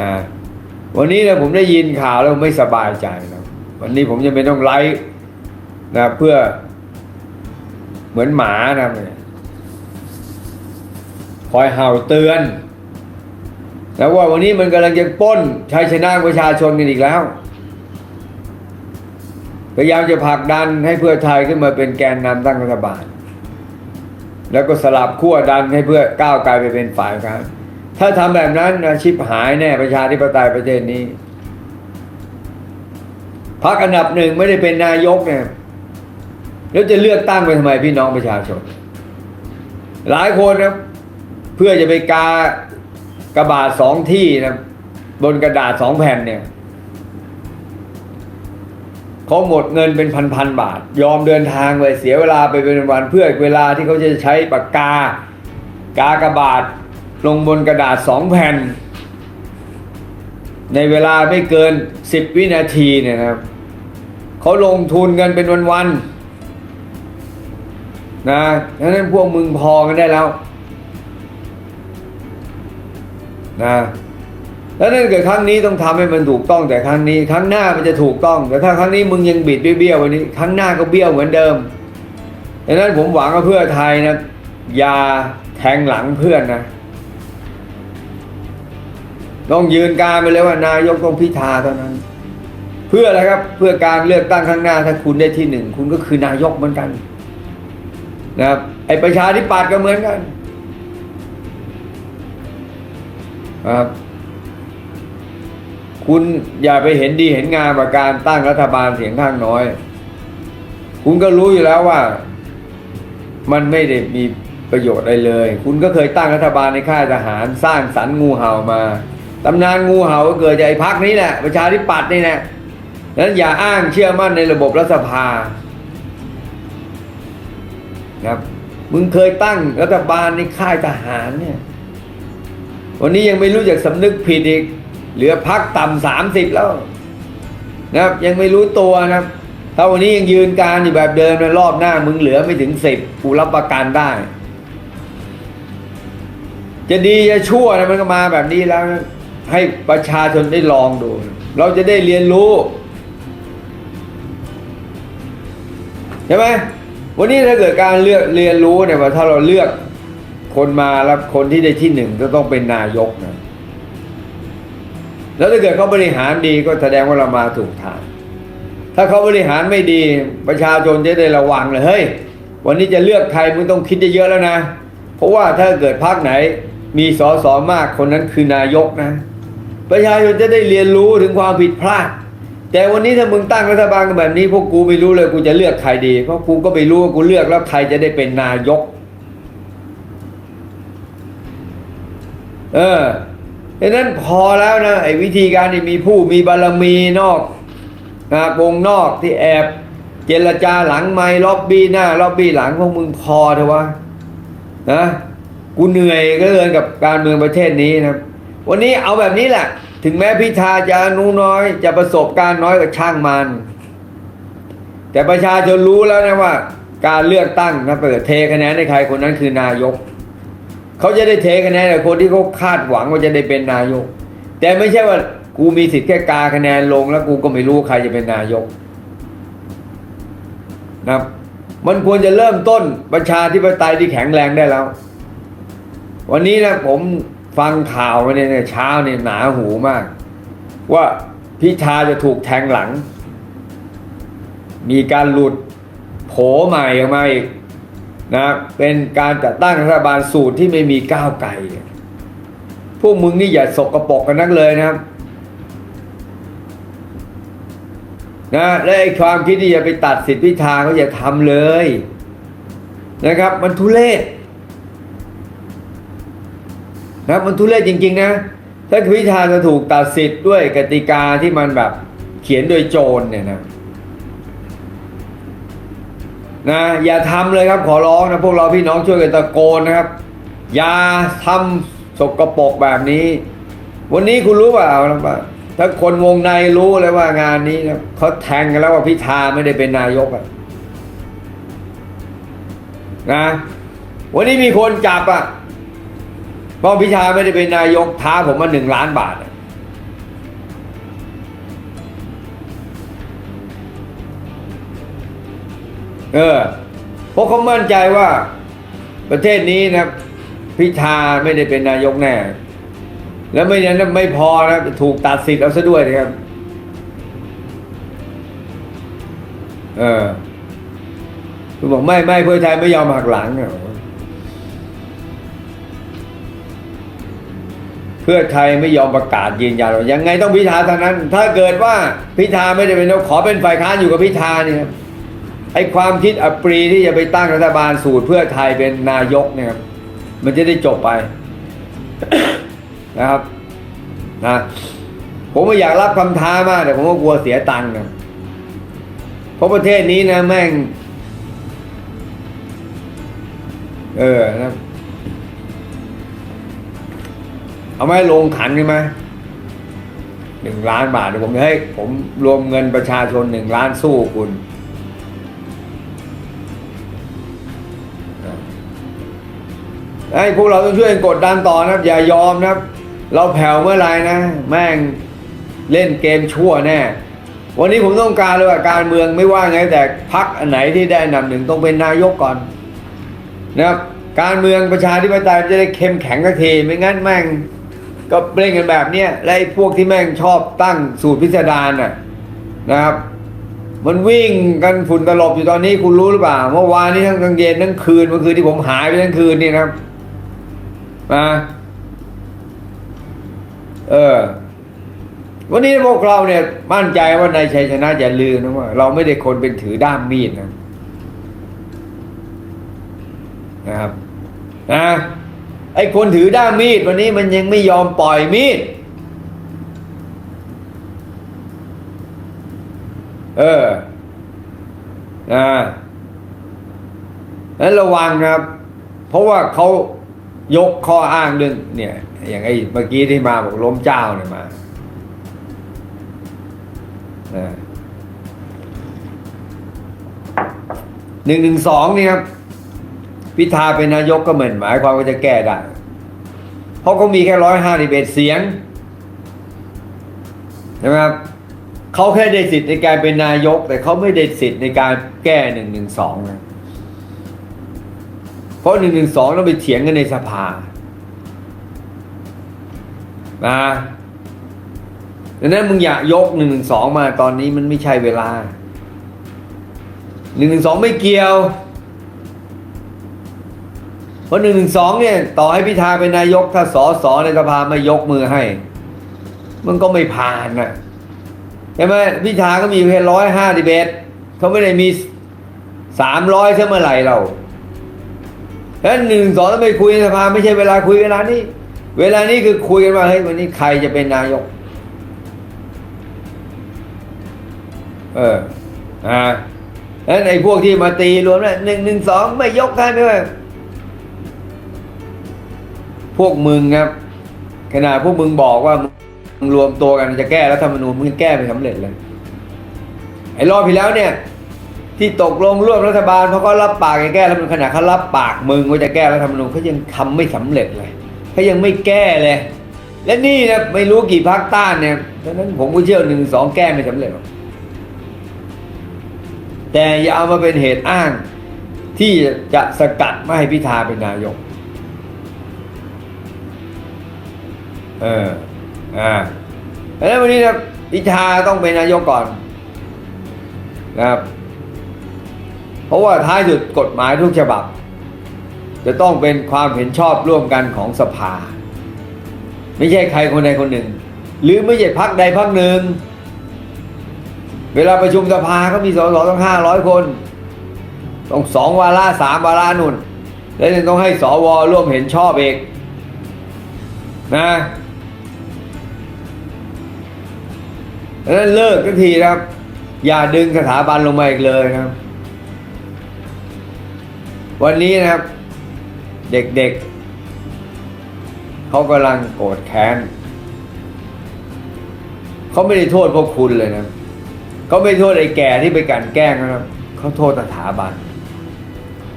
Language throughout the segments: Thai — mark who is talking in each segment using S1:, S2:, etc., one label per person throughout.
S1: นะวันนี้นะผมได้ยินข่าวแล้วไม่สบายใจนะวันนี้ผมจะไม่ต้องไลฟ์นะเพื่อเหมือนหมานะคอยเห่าเตือนแล้วว่าวันนี้มันกำลังจะป้นชัยชนะประชาชนกันอีกแล้ว พยายามจะผลักดันให้เพื่อไทยขึ้นมาเป็นแกนนำตั้งรัฐบาล แล้วก็สลับขั้วดันให้เพื่อก้าวไกลไปเป็นฝ่ายค้าน ถ้าทำแบบนั้นนะชิบหายแน่ประชาธิปไตยประเทศนี้พรรคอันดับหนึ่งไม่ได้เป็นนายกเนี่ยแล้วจะเลือกตั้งไปทำไมพี่น้องประชาชน หลายคนนะเพื่อจะไปกากระบาดสองที่นะบนกระดาษสองแผ่นเนี่ยเขาหมดเงินเป็นพันๆบาท ยอมเดินทางไปเสียเวลาไปเป็นวันเพื่อเวลาที่เขาจะใช้ปากกากากระบาด ลงบนกระดาษสองแผ่น ในเวลาไม่เกินสิบวินาทีเนี่ยนะครับเขาลงทุนกันเป็นวันๆนะดังนั้นพวกมึงพอกันได้แล้วนะแล้วนั่นเกิดครั้งนี้ต้องทำให้มันถูกต้องแต่ครั้งนี้ครั้งหน้ามันจะถูกต้องแต่ถ้าครั้งนี้มึงยังบิดเบี้ยววันนี้ครั้งหน้าก็เบี้ยวเหมือนเดิมดังนั้นผมหวังว่าเพื่อไทยนะอย่าแทงหลังเพื่อนนะ ต้องยืนการไปเลยว่านายกต้องพิธาเท่านั้น เพื่ออะไรครับเพื่อการเลือกตั้งข้างหน้าถ้าคุณได้ที่หนึ่งคุณก็คือนายกเหมือนกันนะครับไอประชาธิปัตย์ก็เหมือนกันครับคุณอย่าไปเห็นดีเห็นงามกับการตั้งรัฐบาลเสียงข้างน้อย คุณก็รู้อยู่แล้วว่า มันไม่ได้มีประโยชน์อะไรเลย คุณก็เคยตั้งรัฐบาลในค่ายทหาร สร้างสรรค์งูเห่ามา ตำนานงูเห่าก็เกิดจากไอ้พักนี้แหละประชาธิปัตย์นี่แหละนั้นอย่าอ้างเชื่อมั่นในระบบรัฐสภาครับมึงเคยตั้งรัฐบาลในค่ายทหารเนี่ย วันนี้ยังไม่รู้จักสำนึกผิดอีก เหลือพักต่ำสามสิบแล้วนะครับ ยังไม่รู้ตัวนะครับ ถ้าวันนี้ยังยืนการอยู่แบบเดิมในรอบหน้ามึงเหลือไม่ถึงสิบกูรับประกันได้ จะดีจะชั่วนะมันก็มาแบบนี้แล้วนะ ให้ประชาชนได้ลองดู เราจะได้เรียนรู้ใช่ไหมวันนี้ถ้าเกิดการเลือกเรียนรู้เนี่ยว่าถ้าเราเลือกคนมาแล้วคนที่ได้ที่หนึ่งก็ต้องเป็นนายกนะแล้วถ้าเกิดเขาบริหารดีก็แสดงว่าเรามาถูกทาง ถ้าเขาบริหารไม่ดี ประชาชนจะได้ระวังเลยเฮ้ยวันนี้จะเลือกใครมึงต้องคิดเยอะๆแล้วนะ เพราะว่าถ้าเกิดพรรคไหนมีสอสอมากคนนั้นคือนายกนะ ประชาชนจะได้เรียนรู้ถึงความผิดพลาด แต่วันนี้ถ้ามึงตั้งรัฐบาลกันแบบนี้ พวกกูไม่รู้เลยกูจะเลือกใครดี เพราะกูก็ไม่รู้ว่ากูเลือกแล้วใครจะได้เป็นนายก เออดังนั้นพอแล้วนะไอ้วิธีการที่มีผู้มีบารมีนอกนะวงนอกที่แอบเจรจาหลังไม้ล็อบบี้หน้าล็อบบี้หลังพวกมึงพอเถอะวะนะกูเหนื่อยก็เกินกับการเมืองประเทศนี้นะ วันนี้เอาแบบนี้แหละ ถึงแม้พิธาจะอนุน้อย จะประสบการณ์น้อยก็ช่างมัน แต่ประชาชนรู้แล้วนะว่า การเลือกตั้งนะเปิดเทคะแนนให้ใครคนนั้นคือนายกเขาจะได้เทคะแนนกับคนที่เขาคาดหวังว่าจะได้เป็นนายก แต่ไม่ใช่ว่ากูมีสิทธิ์แค่กาคะแนนลง แล้วกูก็ไม่รู้ใครจะเป็นนายกนะมันควรจะเริ่มต้นประชาธิปไตยที่แข็งแรงได้แล้ว วันนี้นะผม ฟังข่าวมาเนี่ยเช้าเนี่ยหนาหูมาก ว่าพิธาจะถูกแทงหลัง มีการหลุดโผใหม่ออกมาอีกนะเป็นการจัดตั้งรัฐบาลสูตรที่ไม่มีก้าวไกลพวกมึงนี่อย่าสกรปรกกันนักเลยนะครับนะและไอ้ความคิดที่จะไปตัดสิทธิพิธาเขาอย่าทำเลย นะครับ มันทุเรศ นะมันทุเรศจริง ๆ นะ ถ้าพิธาจะถูกตัดสิทธิ์ด้วยกติกาที่มันแบบเขียนโดยโจรเนี่ยนะนะอย่าทำเลยครับขอร้องนะพวกเราพี่น้องช่วยกันตะโกนนะครับ อย่าทำสกรปรกแบบนี้ วันนี้คุณรู้เปล่านะว่าถ้าคนวงในรู้เลยว่างานนี้นะเขาแทงกันแล้วว่าพิธาไม่ได้เป็นนายกอะนะวันนี้มีคนจับอะ เพราะพิธาไม่ได้เป็นนายกท้าผมมาหนึ่งล้านบาทเออเพราะเขามั่นใจว่าประเทศนี้นะพิธาไม่ได้เป็นนายกแน่ แล้วไม่นั้นไม่พอนะถูกตัดสิทธิ์เอาซะด้วยนะครับ เออคุณบอกไม่ไม่เพื่อไทยไม่ยอมหักหลังเนี่ย พื่อไทยไม่ยอมประกาศยืนยันว่ายังไงต้องพิธาเท่านั้น ถ้าเกิดว่าพิธาไม่ได้เป็นนาขอเป็นฝ่ายค้านอยู่กับพิธาเนี่ยครับไอความคิดอปรีที่จะไปตั้งรัฐบาลสูตรเพื่อไทยเป็นนายกเนี่ยครับมันจะได้จบไปนะครับนะผมไม่อยากรับคำท้ามากแต่ผมก็กลัวเสียตังค์นะเพราะประเทศนี้นะแม่ง เออนะ เอาไหมลงขันใช่ไหมหนึ่งล้านบาทเดี๋ยวผมให้ผมรวมเงินประชาชนหนึ่งล้านสู้คุณไอ้พวกเราต้องช่วยกดดันต่อนะครับ อย่ายอมนะครับ เราแผ่วเมื่อไหร่นะ แม่งเล่นเกมชั่วแน่ วันนี้ผมต้องการเลยว่าการเมืองไม่ว่าไงแต่พักอันไหนที่ได้นดับหนึ่งต้องเป็นนายกก่อนนะครับ การเมืองประชาธิปไตยจะได้เข้มแข็งสักทีไม่งั้นแม่ง ก็เล่นกันแบบเนี้ยและไอ้พวกที่แม่งชอบตั้งสูตรพิสดารน่ะนะครับ มันวิ่งกันฝุ่นตลบอยู่ตอนนี้คุณรู้หรือเปล่าเมื่อวานนี้ทั้งกลางเย็นทั้งคืนเมื่อคืนที่ผมหายไปทั้งคืนนี่นะครับมาเออ วันนี้พวกเราเนี่ยมั่นใจว่าในชัยชนะอย่าลืมนะว่าเราไม่ได้คนเป็นถือด้ามมีดนะนะครับนะ ไอ้คนถือด้ามมีดวันนี้มันยังไม่ยอมปล่อยมีด เออนะนั้นระวังครับ เพราะว่าเขายกข้ออ้างเรื่องเนี่ย อย่างไอ้เมื่อกี้ที่มาบอกล้มเจ้าเนี่ยมาหนึ่งหนึ่งสองนี่ครับ พิธาเป็นนายกก็เหมือนหมายความว่าจะแก้ได้ เพราะเขามีแค่ร้อยห้าสิบเอ็ดเสียงใช่ไหมครับเขาแค่ได้สิทธิ์ในการเป็นนายก แต่เขาไม่ได้สิทธิ์ในการแก้หนึ่งหนึ่งสองนะเพราะหนึ่งหนึ่งสองต้องไปเถียงกันในสภานะดังนั้นมึงอยากยกหนึ่งหนึ่งสองมาตอนนี้มันไม่ใช่เวลาหนึ่งหนึ่งสองไม่เกี่ยว เพราะหนึ่งหนึ่งสองเนี่ย ต่อให้พิธาเป็นนายกถ้าสอสอในสภาไม่ยกมือให้ มันก็ไม่ผ่านนะใช่ไหมพิธาก็มีแค่ร้อยห้าดิเบตเขาไม่ได้มีสามร้อยเท่าเมื่อไหร่เราฉะนั้นหนึ่งสองต้องไปคุยในสภาไม่ใช่เวลาคุยเวลานี้ เวลานี้คือคุยกันว่าเฮ้ยวันนี้ใครจะเป็นนายก เอออ่าแล้วไอ้พวกที่มาตีรวมแล้วหนึ่งหนึ่งสองไม่ยกให้ด้วย พวกมึงครับขนาดพวกมึงบอกว่ามึงรวมตัวกันจะแก้รัฐธรรมนูญมึงแก้ไม่สำเร็จเลยไอ้รอบที่แล้วเนี่ย ที่ตกลงร่วมรัฐบาลเพราะเขารับปากจะแก้รัฐธรรมนูญขนาดเขารับปากมึงว่าจะแก้รัฐธรรมนูญเขายังทำไม่สำเร็จเลยเขายังไม่แก้เลย และนี่นะไม่รู้กี่พักต้านเนี่ยดังนั้นผมก็เชื่อหนึ่งสองแก้ไม่สำเร็จหรอกแต่อย่าเอามาเป็นเหตุอ้างที่จะสกัดไม่ให้พิธาเป็นนายก เออ อ่าแล้ววันนี้นะพิธาต้องเป็นนายกก่อนนะครับ เพราะว่าท้ายสุดกฎหมายทุกฉบับ จะต้องเป็นความเห็นชอบร่วมกันของสภา ไม่ใช่ใครคนใดคนหนึ่ง หรือไม่ใช่พักใดพักหนึ่ง เวลาประชุมสภาเขามีสสต้องห้าร้อยคน ต้องสองวาระสามวาระนุ่น แล้วยังต้องให้สวร่วมเห็นชอบเองนะ ดังนั้นเลิกทันทีนะครับ อย่าดึงสถาบันลงมาอีกเลยนะครับ วันนี้นะครับ เด็กๆเขากำลังโกรธแค้นเขาไม่ได้โทษพวกคุณเลยนะเขาไม่โทษไอ้แก่ที่ไปกลันแกล้งนะครับเขาโทษสถาบัน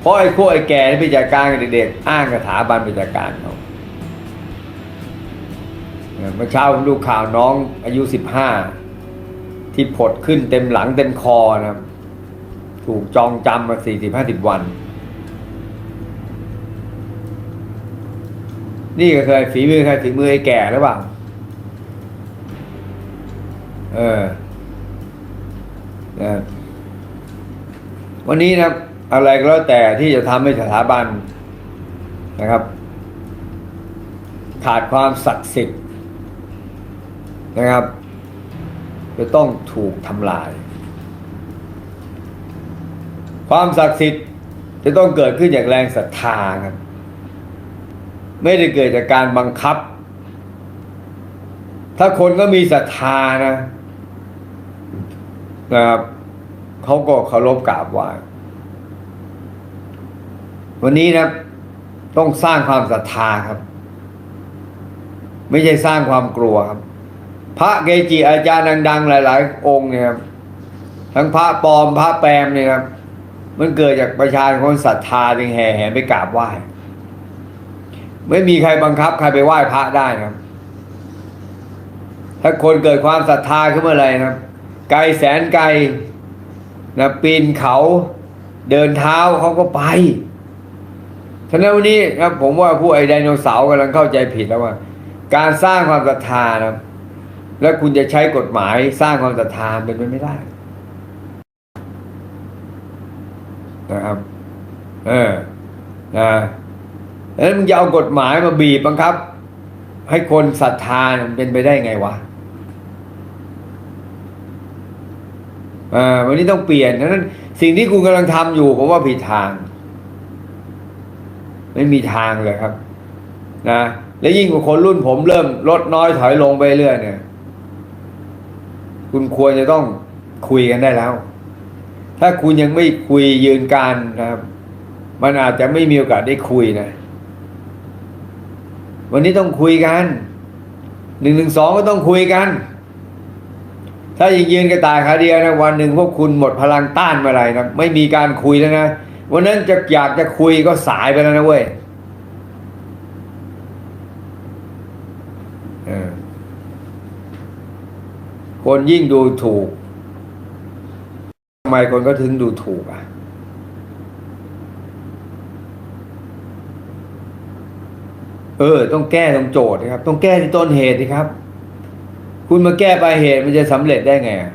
S1: เพราะไอ้พวกไอ้แก่ที่ไปจัดการกับเด็กๆอ้างสถาบันไปจัดการเขาเมื่อเช้าผมดูข่าวน้องอายุสิบห้า ที่ผดขึ้นเต็มหลังเต็มคอนะครับ ถูกจองจำมาสี่สิบห้าสิบวัน นี่ก็เคยฝีมือใครฝีมือไอ้แก่หรือเปล่าเออนะวันนี้นะอะไรก็แล้วแต่ที่จะทำให้สถาบันนะครับ ขาดความศักดิ์สิทธิ์นะครับ จะต้องถูกทำลาย ความศักดิ์สิทธิ์จะต้องเกิดขึ้นจากแรงศรัทธาครับไม่ได้เกิดจากการบังคับ ถ้าคนก็มีศรัทธานะนะครับเขาก็เคารพกราบไหว้วันนี้นะต้องสร้างความศรัทธาครับ ไม่ใช่สร้างความกลัวครับ พระเกจิอาจารย์ดัง ๆ หลาย ๆ องค์เนี่ยครับทั้งพระปลอมพระแปลมเนี่ยครับมันเกิดจากประชาชนศรัทธาจึงแห่แหนไปกราบไหว้ไม่มีใครบังคับใครไปไหว้พระได้นะครับ ถ้าคนเกิดความศรัทธาขึ้นเมื่อไรนะครับ ไกลแสนไกลนะปีนเขาเดินเท้าเขาก็ไปฉะนั้นวันนี้ครับผมว่าผู้ไอ้ไดโนเสาร์กำลังเข้าใจผิดแล้วว่า การสร้างความศรัทธานะครับ แล้วคุณจะใช้กฎหมายสร้างความศรัทธาเป็นไปไม่ได้นะครับ เออนะแล้วมึงจะเอากฎหมายมาบีบบังคับ ให้คนศรัทธาเนี่ยมันเป็นไปได้ไงวะอ่าวันนี้ต้องเปลี่ยนฉะนั้น สิ่งที่คุณกำลังทำอยู่ผมว่าผิดทาง ไม่มีทางเลยครับ นะ และยิ่งกว่าคนรุ่นผมเริ่มลดน้อยถอยลงไปเรื่อยเนี่ย คุณควรจะต้องคุยกันได้แล้ว ถ้าคุณยังไม่คุยยืนการนะครับ มันอาจจะไม่มีโอกาสได้คุยนะ วันนี้ต้องคุยกันหนึ่งหนึ่งสองก็ต้องคุยกัน ถ้ายังยืนกระต่ายขาเดียวนะวันหนึ่งพวกคุณหมดพลังต้านเมื่อไหร่นะไม่มีการคุยแล้วนะวันนั้นจะอยากจะคุยก็สายไปแล้วนะเว้ยเออ คนยิ่งดูถูกทำไมคนก็ถึงดูถูกอะเออ ต้องแก้ตรงโจทย์นะครับ ต้องแก้ที่ต้นเหตุนะครับ คุณมาแก้ปลายเหตุมันจะสำเร็จได้ไงอะ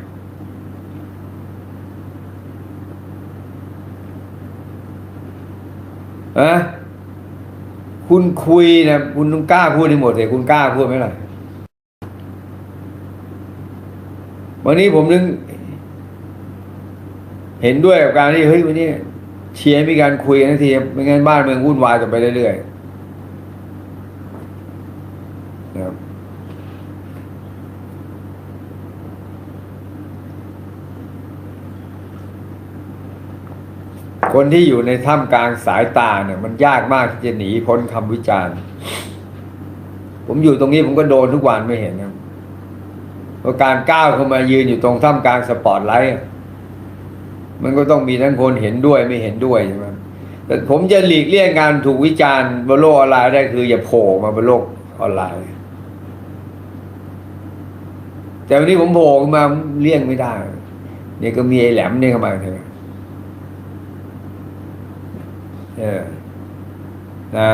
S1: คุณคุยนะคุณต้องกล้าพูดให้หมดเลยคุณกล้าพูดไหมล่ะ วันนี้ผมนึงเห็นด้วยกับการที่เฮ้ยวันนี้เชียร์มีการคุยกันทีไม่งั้นบ้านเมืองวุ่นวายต่อไปเรื่อยๆนะครับคนที่อยู่ในถ้ำกลางสายตาเนี่ย มันยากมากที่จะหนีพ้นคำวิจารณ์ ผมอยู่ตรงนี้ผมก็โดนทุกวันไม่เห็นครั พราะการก้าวเข้ามายืนอยู่ตรงถ้ำกลางสปอตไลท์มันก็ต้องมีทั้งคนเห็นด้วยไม่เห็นด้วยใช่ไหมแต่ผมจะหลีกเลี่ยงการถูกวิจารณ์บนโลกออนไลน์ได้คืออย่าโผล่มาบนโลกออนไลน์ แต่วันนี้ผมโผล่ขึ้นมาเลี่ยงไม่ได้เนี่ยก็มีไอ้แหลมเนี่ยเข้ามาเถอะเออนะ